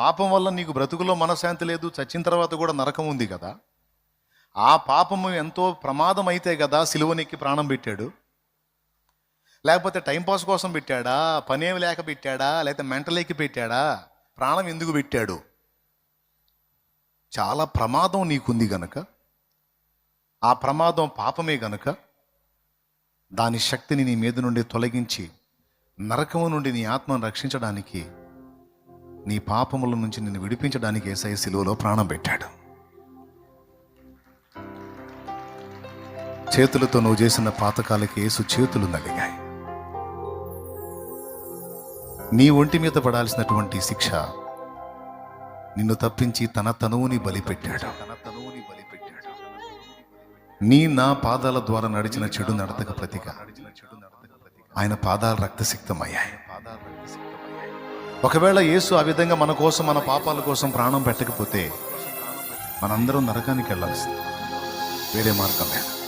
పాపం వల్ల నీకు బ్రతుకులో మనశ్శాంతి లేదు చచ్చిన తర్వాత కూడా నరకం ఉంది కదా. ఆ పాపము ఎంతో ప్రమాదం అయితే కదా సిలువనెక్కి ప్రాణం పెట్టాడు. లేకపోతే టైంపాస్ కోసం పెట్టాడా? పనేమి లేక పెట్టాడా? లేకపోతే మెంటలేకి పెట్టాడా? ప్రాణం ఎందుకు పెట్టాడు? చాలా ప్రమాదం నీకుంది గనక. ఆ ప్రమాదం పాపమే గనక దాని శక్తిని నీ మీద నుండి తొలగించి నరకము నుండి నీ ఆత్మను రక్షించడానికి నీ పాపముల నుంచి నిన్ను విడిపించడానికి ఏసఐ శిలువలో ప్రాణం పెట్టాడు. చేతులతో నువ్వు చేసిన పాతకాలకి ఏసు చేతులు నలిగాయి. నీ ఒంటి మీద పడాల్సినటువంటి శిక్ష నిన్ను తప్పించి తన తనువుని బలిపెట్టాడు. తన తనువుని బలిపెట్టాడు నీ నా పాదాల ద్వారా నడిచిన చెడు నడతక ప్రతిగా ఆయన పాదాలు రక్తసిక్తమయ్యాయి. ఒకవేళ యేసు ఆ విధంగా మన కోసం మన పాపాల కోసం ప్రాణం పెట్టకపోతే మనందరం నరకానికి వెళ్ళాల్సింది. వేరే మార్గం లేదు